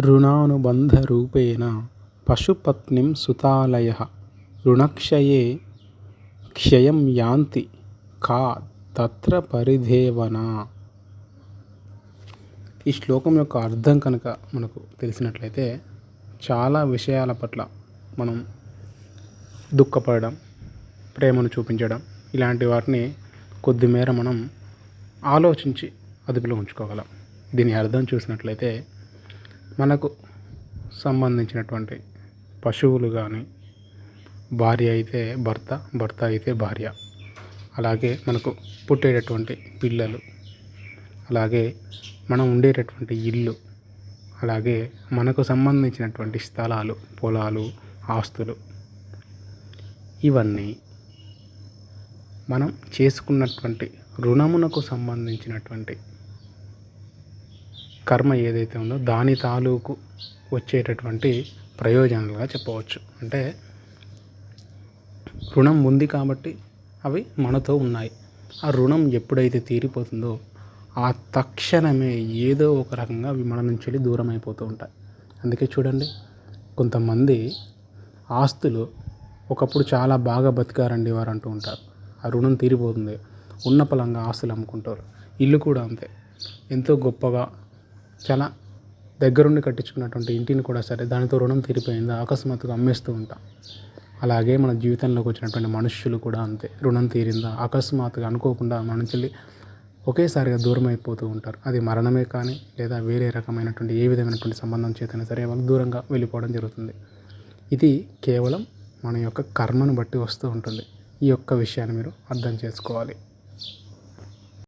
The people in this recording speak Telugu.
రుణానుబంధరూపేణ పశుపత్నిం సుతాలయ ఋణక్షయే క్షయం యాంతి కా తత్ర పరిధేవనా. ఈ శ్లోకం యొక్క అర్థం కనుక మనకు తెలిసినట్లయితే చాలా విషయాల పట్ల మనం దుఃఖపడడం ప్రేమను చూపించడం ఇలాంటి వాటిని కొద్దిమేర మనం ఆలోచించి అదుపులో ఉంచుకోగలం. దీని అర్థం చూసినట్లయితే మనకు సంబంధించినటువంటి పశువులు కానీ భార్య అయితే భర్త భర్త అయితే భార్య. అలాగే మనకు పుట్టేటటువంటి పిల్లలు అలాగే మనం ఉండేటటువంటి ఇల్లు అలాగే మనకు సంబంధించినటువంటి స్థలాలు పొలాలు ఆస్తులు. ఇవన్నీ మనం చేసుకున్నటువంటి రుణమునకు సంబంధించినటువంటి కర్మ ఏదైతే ఉందో దాని తాలూకు వచ్చేటటువంటి ప్రయోజనాలుగా చెప్పవచ్చు. అంటే రుణం ఉంది కాబట్టి అవి మనతో ఉన్నాయి. ఆ రుణం ఎప్పుడైతే తీరిపోతుందో ఆ తక్షణమే ఏదో ఒక రకంగా అవి మన నుంచి వెళ్ళి దూరం అయిపోతూ ఉంటాయి. అందుకే చూడండి కొంతమంది ఆస్తులు ఒకప్పుడు చాలా బాగా బతికారండి వారు అంటూ ఉంటారు. ఆ రుణం తీరిపోతుంది. ఉన్న పలంగా ఆస్తులు అమ్ముకుంటారు. ఇల్లు కూడా అంతే. ఎంతో గొప్పగా చాలా దగ్గరుండి కట్టించుకున్నటువంటి ఇంటిని కూడా సరే దానితో రుణం తీరిపోయిందా అకస్మాత్తుగా అమ్మేస్తూ ఉంటాం. అలాగే మన జీవితంలోకి వచ్చినటువంటి మనుష్యులు కూడా అంతే రుణం తీరిందా అకస్మాత్తుగా అనుకోకుండా మన ఒకేసారిగా దూరం అయిపోతూ ఉంటారు. అది మరణమే కానీ లేదా వేరే రకమైనటువంటి ఏ విధమైనటువంటి సంబంధం చేతైనా సరే వాళ్ళు దూరంగా వెళ్ళిపోవడం జరుగుతుంది. ఇది కేవలం మన యొక్క కర్మను బట్టి వస్తూ ఉంటుంది. ఈ యొక్క విషయాన్ని మీరు అర్థం చేసుకోవాలి.